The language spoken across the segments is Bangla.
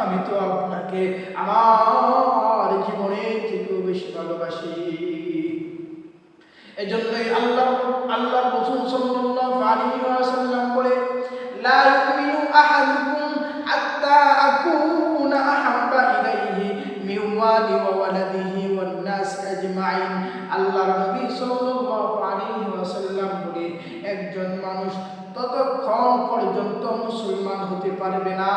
আমি তো আপনাকে আমার জীবনের থেকেও বেশি ভালোবাসি। এজন্যই আল্লাহ আল্লাহ রসুল সাল্লাল্লাহু আলাইহি ওয়াসাল্লাম বলে, লা ইউমিনু আহাদুকুম হাত্তা আকুনা আহাব্বা ইলাইহি মিন ওয়ালি ওয়া ওয়ালাদিহি ওয়ান নাস আজমাইন নবী সাল্লাল্লাহু আলাইহি ওয়াসাল্লাম বলে, একজন মানুষ ততক্ষণ পর্যন্ত মুসলমান হতে পারবে না।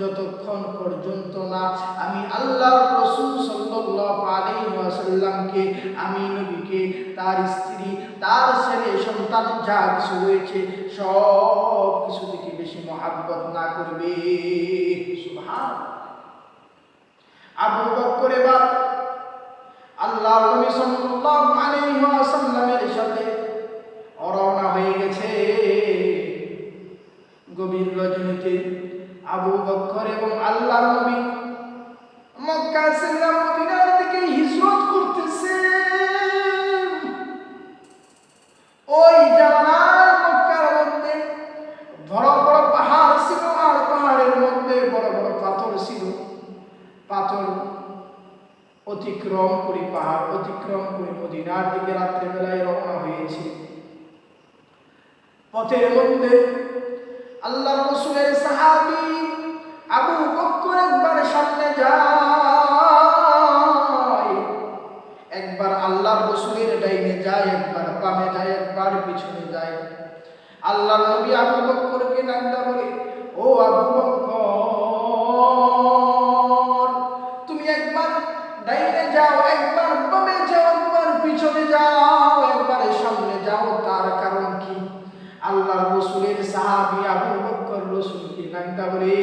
যতক্ষণ পর্যন্ত না আমি আল্লাহর রসুল সাল্লাল্লাহু আলাইহি ওয়াসাল্লামকে, আমি নবীকে, তার স্ত্রী, তার ছেলে, সন্তান যা কিছু রয়েছে সব কিছু থেকে বেশি মহাব্বত না করবে। সুবহান আবু বকর এবার আল্লাহর নবী সাল্লাল্লাহু আলাইহি ওয়াসাল্লামের আবু বকর এবং আল্লাহর নবী মক্কা ছেড়ে মদিনার দিকে হিজরত করতেছে। ওই জামানার মক্কার মধ্যে বড় বড় পাহাড় ছিল, আর পাহাড়ের মধ্যে বড় বড় পাথর ছিল। পাথর অতিক্রম করে পাহাড় অতিক্রম করে মদিনার দিকে রাত্রেবেলায় রওনা হয়েছে। পথের মধ্যে আল্লাহ রসুলের সাহাবি আবু বকর একবার সামনে যায়। একবার আল্লাহ রসুলের ডাইনে যায়, একবার বামে যায়, একবার পিছনে যায়। আল্লাহ নবী আবু বকরকে নান্দা বলে, ও আবু বকর, তুমি একবার ডাইনে যাও, একবার বামে যাও, একবার পিছনে যাও, একবার সামনে যাও, তার কারণ কি? আল্লাহ রসুলের সাহাবি আবু বকর রসুলকে নান্দা বলে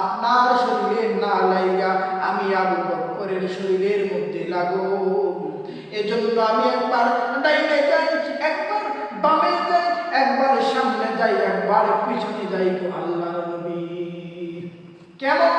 আপনার শরীরে না লাইয়া আমি আবু বক্করের শরীরের মধ্যে লাগো। এজন্য আমি একবার ডাইনে যাই, একবার বামে যাই, একবার সামনে যাই, একবার পিছনে যাই আল্লাহ নবী। কেমন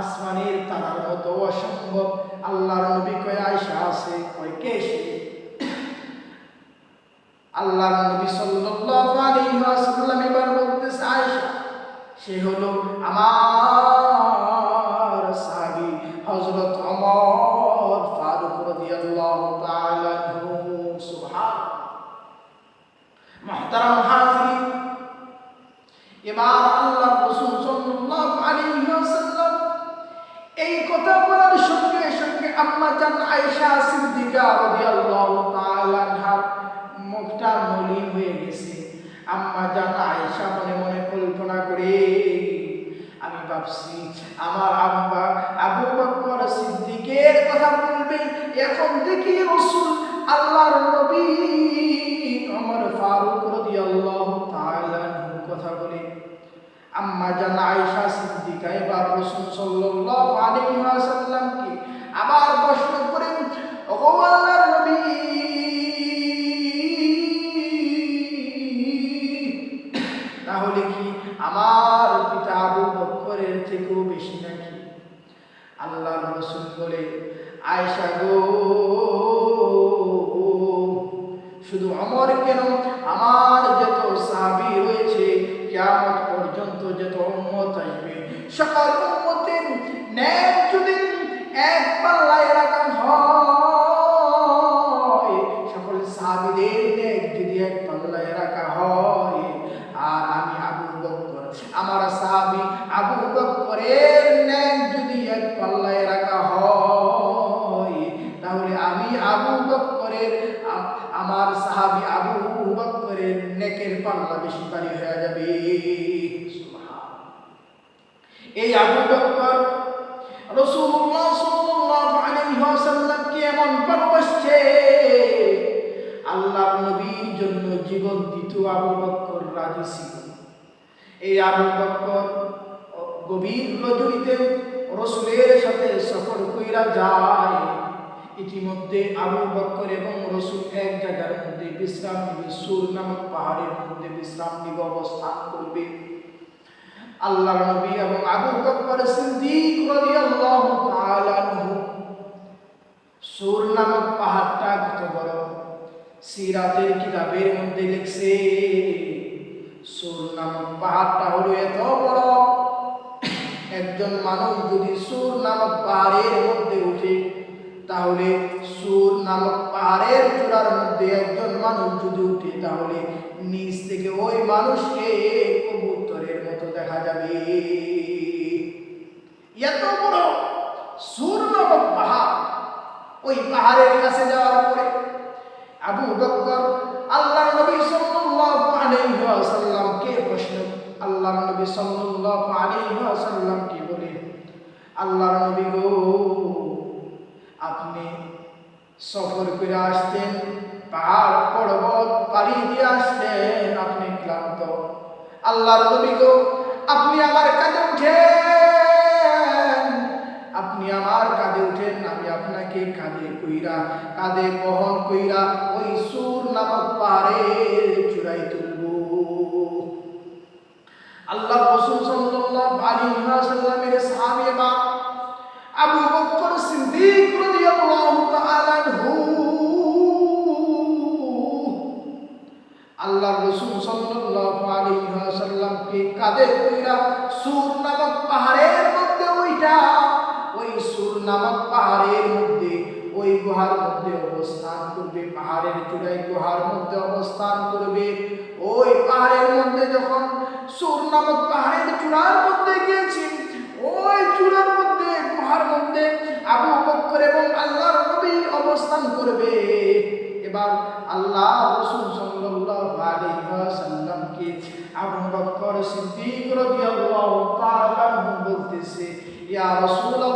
আসমানের তারার মতো অসম্ভব। আল্লাহর নবী কয় আয়েশা আছে, কয়, কে সে? আল্লাহর নবী সাল্লাল্লাহু আলাইহি ওয়াসাল্লাম এবার বলতেছে, আয়েশা, সে হলো আমার সাহাবী হযরত ওমর ফারুক রাদিয়াল্লাহু তাআলা সুবহান। মুহতারাম সঙ্গে আম্মা আয়েশা সিদ্দিকা রাদিয়াল্লাহু তাআলা আনহা মুখটা মলিন হয়ে গেছে। আম্মা জান আয়েশা মনে মনে কল্পনা করে, আমি ভাবছি আমার আব্বা আবু বকর সিদ্দিকের কথা বলবে। এখন দেখি রাসূল আল্লাহর নবী ওমর ফারুক রাদিয়াল্লাহু তাআলা কথা বলে, আম্মা জান আয়েশা সিদ্দিকা এবার রাসূল সাল্লাল্লাহু আলাইহি ওয়াসাল্লামকে আমার পিতা আবু বক্করের থেকেও বেশি নাকি? আল্লাহ রসুল বলে আয়সা গো নেকের পাল্লা বেশি পারি হয়ে যাবে। এই আবু বকর রাসূলুল্লাহ সাল্লাল্লাহু আলাইহি ওয়াসাল্লামকে এমন ভালোবাসছে নবীর জন্য জীবন দিত আবু বকর রাজি ছিল। এই আবু বকর গভীর রজনীতে রসুলের সাথে সফর কইরা যায়। ইতিমধ্যে আবু বকর এবং রসুল এক জায়গার মধ্যে বিশ্রাম নিবে, সুর নামক পাহাড়ের মধ্যে বিশ্রাম নিবে, অবস্থান করবে। আল্লাহ নবী এবং আবু বকর সিদ্দিক রাদিয়াল্লাহু তাআলা সুর নামক পাহাড়টা কত বড়? সিরাতের কিতাবের মধ্যে লিখছে, সুর নামক পাহাড়টা হলো এত বড়। একজন মানুষ যদি সুর নামক পাহাড়ের মধ্যে তাহলে সুর নামক পাহাড়ের চূড়ার মধ্যে একজন মানুষ যদি উঠে, তাহলে নিচ থেকে ওই মানুষকে কবুতরের মতো দেখা যাবে। এত বড় সুর নামক পাহাড় ওই পাহাড়ের কাছে যাওয়ার পরে আবু বকর আল্লাহ নবী সাল্লাল্লাহু আলাইহি ওয়াসাল্লামকে প্রশ্ন আল্লাহ নবী সাল্লাল্লাহু আলাইহি ওয়াসাল্লামকে বলে, আল্লাহর নবী গো সফর করে আসতেন, পাহাড় পর্বত পাড়ি দিয়ে আসতেন আপনি ক্লান্ত। আল্লাহর নবী গো, আপনি আমার কাছে উঠেন। আপনি আমার কাঁধে উঠেন, আমি আপনাকে কাঁধে কইরা, কাঁধে বহন কইরা ওই সুর নামক পাহাড়ের চূড়াই তুলব। আল্লাহ রসুল সাল্লাল্লাহু আলাইহি ওয়াসাল্লামের সাহাবী আবু বকর সিদ্দিক নামক পাহাড়ের চূড়ার মধ্যে গিয়েছি। ওই চূড়ার মধ্যে, গুহার মধ্যে আবু বকর এবং আল্লাহর নবী অবস্থান করবে। এবার আল্লাহ রসুল সাল্লাল্লাহু আলাইহি ওয়াসাল্লামকে আবু বকর সিদ্দিক রাদিয়াল্লাহু তাআলা বলতেছে, ইয়া রাসূলুল্লাহ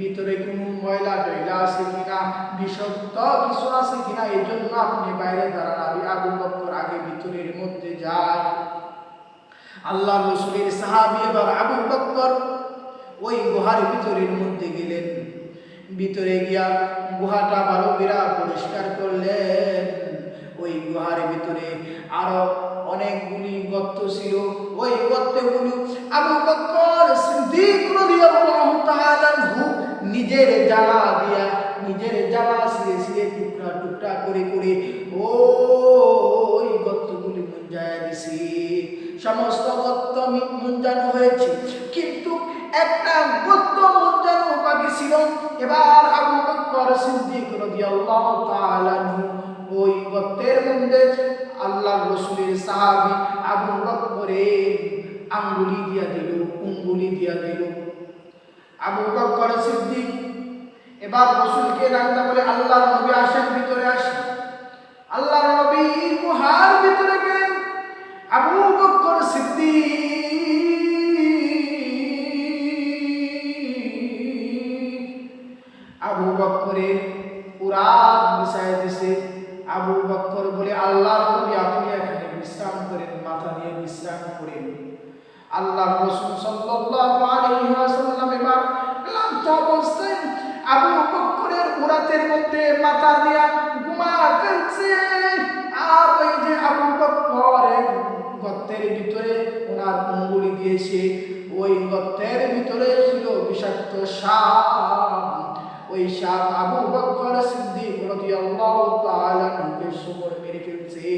ভিতরে কোনো ময়লা টয়লা আছে কিনা, বিষাক্ত কিছু আছে কিনা, এই জন্য আপনি বাইরে দাঁড়ান। আমি আবু বকর আগে ভিতরের মধ্যে যাই। আল্লাহ রসুলের সাহাবি এবার আবু বকর ওই গুহার ভিতরের মধ্যে গেলেন। ভিতরে গিয়া গুহাটা ভালো বিরা পরিষ্কার করলেন। ওই গুহার ভিতরে আরও অনেকগুলি গর্ত ছিল। ওই গর্তগুলো আবু বকর সিদ্দিক রাদিয়াল্লাহু তাআলা নিজের জ্বালা দিয়া, নিজের জ্বালা সিরে সিরে টুকরা টুকরা করে করে, ওই গর্তগুলি মুঞ্জায় দিছি। সমস্ত গর্ত মি- মুঞ্জানো হয়েছে, কিন্তু একটা গর্ত মুঞ্জানো বাকি ছিল। এবার আবু বকর সিদ্দিক রাদিয়াল্লাহু তাআলা ওই গর্তের মধ্যে আল্লাহ রসুলের সাহাবি আবু বকরের আঙ্গুলি দিয়া দিল, উঙ্গুলি দিয়া দিল। আবু বকর সিদ্দিক। এবার রসুলকে ডাকতে বলে আল্লাহর নবী আসেন, ভিতরে আসেন। আল্লাহর নবী গুহার ভিতরে গেলেন আবু বকর সিদ্দিক আবু বকরের উরাত বিছায় দিছে। আবু বকর বলে আল্লাহ নবী, আপনি এখানে বিশ্রাম করেন, মাথা দিয়ে বিশ্রাম করেন। আল্লাহ রসুল সাল্লাল্লাহু আলাইহি ওয়াসাল্লাম ক্লান্ত অবস্থায় আবু বকরের উরাতের মধ্যে মাথা দিয়া ঘুমা ফেলছে। আর ওই যে আবু বকরের গর্তের ভিতরে ওনার অঙ্গুলি দিয়েছে ওই গর্তের ভিতরে ছিল বিষাক্ত সাপ। ওই সাপ আবু বকর সিদ্দিক রাদিয়াল্লাহু তাআলা মেরে ফেলছে।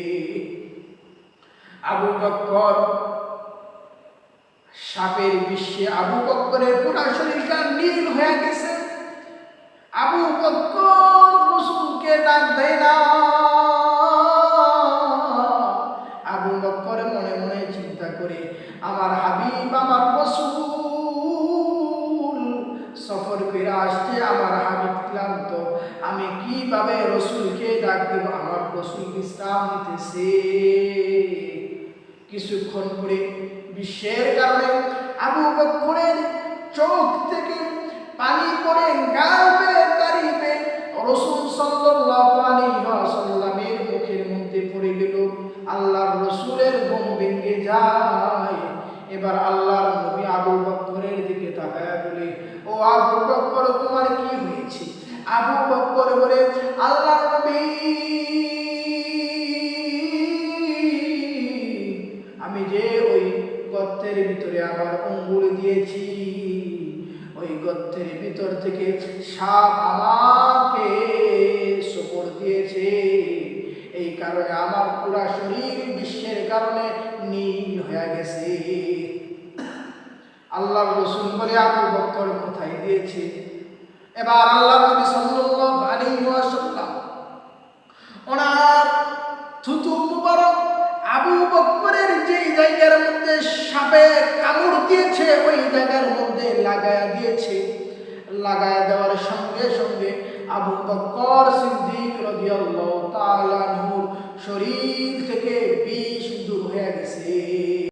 আবু বকর সাপের বিশ্বে আবু বকরের পুরা শরীরটা নীল হয়ে গেছে। আবু বকর রসুলকে ডাক দেয় না। আবু বকর মনে মনে চিন্তা করে, আমার হাবিব, আমার রসুল, সফর ফিরে আসছে আমার হাবিব ক্লান্ত। আমি কীভাবে রসুলকে ডাক দেব? আমার রসুল বিশ্রাম নিতেছে। কিছুক্ষণ পরে বিশ্বের কারণে আবু বকরের চোখ থেকে পানি পড়ে গাবে দাঁড়িয়ে রসুল সাল্লাল্লাহু আলাইহি ওয়াসাল্লামের মুখের মধ্যে পড়ে গেল, আল্লাহর রসুলের ঘুম ভেঙে যায়। এবার আল্লাহর নবী আবু বকরের দিকে তাকায় বলে, ও আবু বকর তোমার কি হয়েছে? আবু বকর বলে, আল্লাহর নবী, আমি যে ওই গর্তের ভিতরে আমার অঙ্গুলি দিয়েছি। ওই গর্তের ভিতর থেকে সাপ আমাকে সপর দিয়েছে। এই কারণে আমার পুরা শরীর বিশ্বের কারণে নীল হয়ে গেছে। আল্লাহ রসুল বলে আবু বক্কর কোথায় দিয়েছে? এবার আল্লাহ নবী সাল্লাল্লাহু সাপে কামড় দিয়েছে, ওই জায়গার মধ্যে লাগায়া দিয়েছে। লাগায়া দেওয়ার সঙ্গে সঙ্গে আবু বকর সিদ্দিক রাদিয়াল্লাহু তাআলা শরীর থেকে বিষ দূর হয়ে গেছে।